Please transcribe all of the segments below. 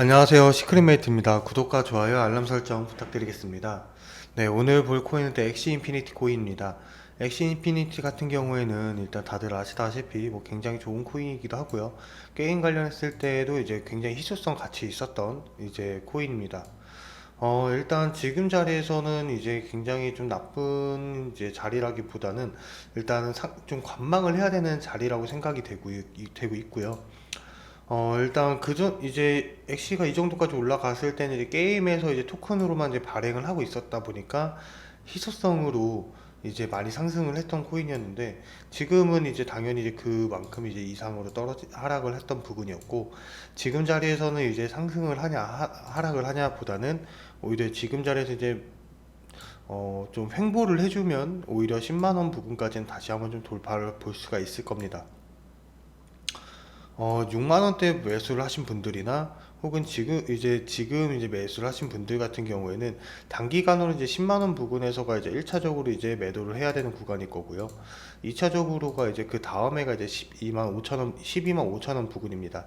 안녕하세요. 시크릿메이트입니다. 구독과 좋아요, 알람 설정 부탁드리겠습니다. 네, 오늘 볼 코인은 또 엑시 인피니티 코인입니다. 엑시 인피니티 같은 경우에는 일단 다들 아시다시피 뭐 굉장히 좋은 코인이기도 하고요. 게임 관련했을 때도 이제 굉장히 희소성 같이 있었던 이제 코인입니다. 어, 일단 지금 자리에서는 이제 굉장히 좀 나쁜 이제 자리라기보다는 일단은 상- 좀 관망을 해야 되는 자리라고 생각이 되고, 있- 되고 있고요. 어, 일단 그전 이제 엑시가 이 정도까지 올라갔을 때는 이제 게임에서 이제 토큰으로만 이제 발행을 하고 있었다 보니까 희소성으로 이제 많이 상승을 했던 코인이었는데 지금은 이제 당연히 이제 그만큼 이제 이상으로 떨어지 하락을 했던 부분이었고 지금 자리에서는 이제 상승을 하냐 하, 하락을 하냐보다는 오히려 지금 자리에서 이제 어, 좀 횡보를 해주면 오히려 10만 원 부분까지는 다시 한번 좀 돌파를 볼 수가 있을 겁니다. 어, 6만 원대 매수를 하신 분들이나 혹은 지금 이제 지금 이제 매수를 하신 분들 같은 경우에는 단기간으로 이제 10만 원 부근에서가 이제 1차적으로 이제 매도를 해야 되는 구간일 거고요. 2차적으로가 이제 그 다음에가 이제 12만 5천 원, 12만 5천 원 부근입니다.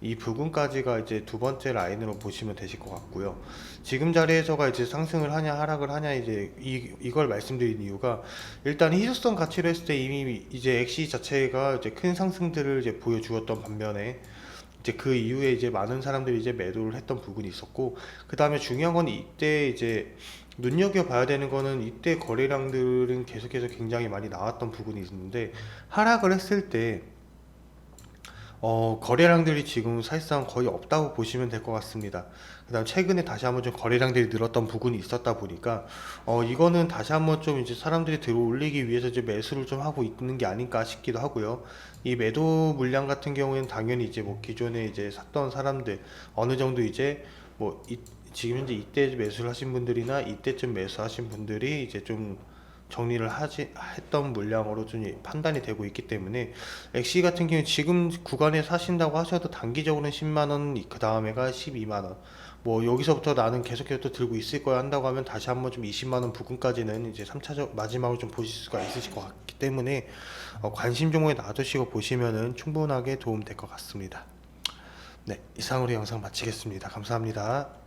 이 부근까지가 이제 두 번째 라인으로 보시면 되실 것 같고요. 지금 자리에서가 이제 상승을 하냐 하락을 하냐 이제 이, 이걸 말씀드린 이유가 일단 희소성 가치로 했을 때 이미 이제 엑시 자체가 이제 큰 상승들을 이제 보여주었던 반면에 이제 그 이후에 이제 많은 사람들이 이제 매도를 했던 부분이 있었고 그 다음에 중요한 건 이때 이제 눈여겨 봐야 되는 거는 이때 거래량들은 계속해서 굉장히 많이 나왔던 부분이 있는데 하락을 했을 때 어, 거래량들이 지금 사실상 거의 없다고 보시면 될 것 같습니다. 그다음 최근에 다시 한번 좀 거래량들이 늘었던 부분이 있었다 보니까 어, 이거는 다시 한번 좀 이제 사람들이 들어올리기 위해서 이제 매수를 좀 하고 있는 게 아닐까 싶기도 하고요. 이 매도 물량 같은 경우에는 당연히 이제 뭐 기존에 이제 샀던 사람들 어느 정도 이제 뭐 이, 지금 현재 이때 매수를 하신 분들이나 이때쯤 매수하신 분들이 이제 좀 정리를 하지 했던 물량으로 좀 판단이 되고 있기 때문에 엑시 같은 경우 지금 구간에 사신다고 하셔도 단기적으로는 10만 원, 그 다음에가 12만 원. 뭐 여기서부터 나는 계속해서 또 들고 있을 거야 한다고 하면 다시 한번 좀 20만 원 부근까지는 이제 3차적 마지막으로 좀 보실 수가 있으실 것 같기 때문에 어, 관심 종목에 놔두시고 보시면은 충분하게 도움 될 것 같습니다. 네, 이상으로 영상 마치겠습니다. 감사합니다.